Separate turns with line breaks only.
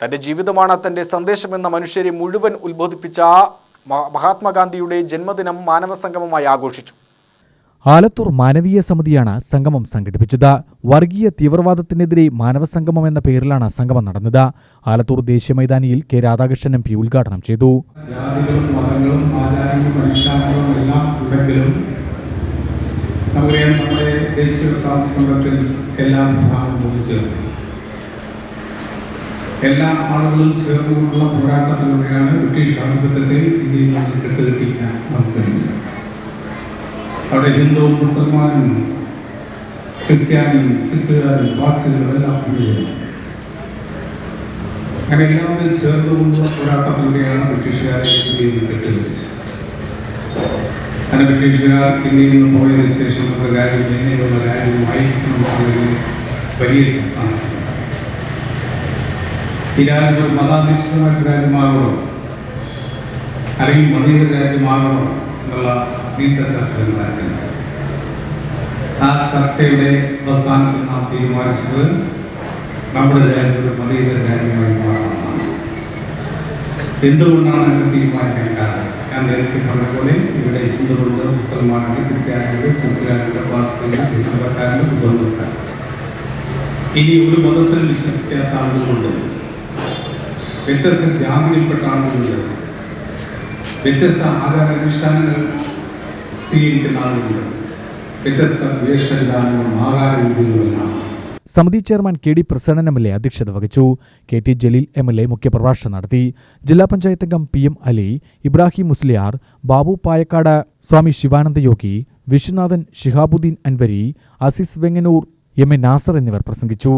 തന്റെ ജീവിതമാണ് തന്റെ സന്ദേശമെന്ന മനുഷ്യരെ മുഴുവൻ ഉത്ബോധിപ്പിച്ച മഹാത്മാഗാന്ധിയുടെ ജന്മദിനം മാനവ സംഗമമായി ആഘോഷിച്ചു.
ആലത്തൂർ മാനവീയ സമിതിയാണ് സംഗമം സംഘടിപ്പിച്ചത്. വർഗീയ തീവ്രവാദത്തിനെതിരെ മാനവ സംഗമം എന്ന പേരിലാണ് സംഗമം നടന്നത്. ആലത്തൂർ ദേശീയ മൈതാനിയിൽ കെ രാധാകൃഷ്ണൻ എം പി ഉദ്ഘാടനം ചെയ്തു.
നമുക്കറിയാം നമ്മുടെ ദേശീയ എല്ലാ എല്ലാ ആളുകളും ചേർന്നുകൊണ്ടുള്ള പോരാട്ടത്തിലൂടെയാണ് ബ്രിട്ടീഷ് ആധിപത്യത്തെ ഇന്ത്യയിൽ നിന്ന് കെട്ടുകെട്ടിക്കാൻ നമുക്ക് കഴിഞ്ഞത്. അവിടെ ഹിന്ദുവും മുസൽമാനും ക്രിസ്ത്യാനിയും സിഖുകാരും പാർസികളും എല്ലാം അങ്ങനെ എല്ലാവരും ചേർന്നുകൊണ്ടുള്ള പോരാട്ടത്തിലൂടെയാണ് ബ്രിട്ടീഷുകാരെ ഇന്ത്യയിൽ നിന്ന് കെട്ടുകെട്ടിച്ചത് അങ്ങനെ ബ്രിട്ടീഷുകാർ ഇന്ത്യയിൽ നിന്ന് പോയതിനു ശേഷം നമ്മുടെ രാജ്യം എങ്ങനെയുള്ള രാജ്യവുമായി നമുക്കുള്ളതിന് വലിയ സാധനം ഒരു മതാധിഷ്ഠിതമായ രാജ്യമാകണോ അല്ലെങ്കിൽ മതീത രാജ്യമാകണം എന്നുള്ള നീണ്ട ചർച്ചകൾ നടക്കുന്നുണ്ട് ആ ചർച്ചയുടെ അവസാനത്തിൽ നാം തീരുമാനിച്ചത് നമ്മുടെ രാജ്യം ഒരു മതേതര രാജ്യമായി മാറണമെന്നാണ്. എന്തുകൊണ്ടാണ് അങ്ങനെ തീരുമാനിക്കാൻ കാരണം? ഞാൻ നേരത്തെ പറഞ്ഞ പോലെ ഇവിടെ ഹിന്ദുവുണ്ട് മുസൽമാനുണ്ട് ക്രിസ്ത്യാനികളുണ്ട് സിഖുകാരുണ്ട് പാർസികളുണ്ട് ഹിന്ദുക്കാരുണ്ട് ബന്ധുക്കാരുണ്ട് ഇനി ഒരു മതത്തിൽ വിശ്വസിക്കാത്ത ആളുകളുണ്ട്. വ്യത്യസ്ത ജാതിയിൽപ്പെട്ട ആളുകളുണ്ട് വ്യത്യസ്ത ആചാരാനുഷ്ഠാനങ്ങൾ സ്വീകരിക്കുന്ന ആളുകളുണ്ട് വ്യത്യസ്ത വേഷവിധാനങ്ങളും രീതികളുമെല്ലാം
സമിതി chairman K D Prasannan M L A അധ്യക്ഷത വഹിച്ചു. K T Jaleel M L A മുഖ്യപ്രഭാഷണം നടത്തി. ജില്ലാ പഞ്ചായത്ത് അംഗം P M Ali Ibrahim Musliyar Babu Payakkad Swami Shivananda Yogi Vishwanathan Shihabuddin Anwari Azeez Venganoor M A Nasar എന്നിവർ പ്രസംഗിച്ചു.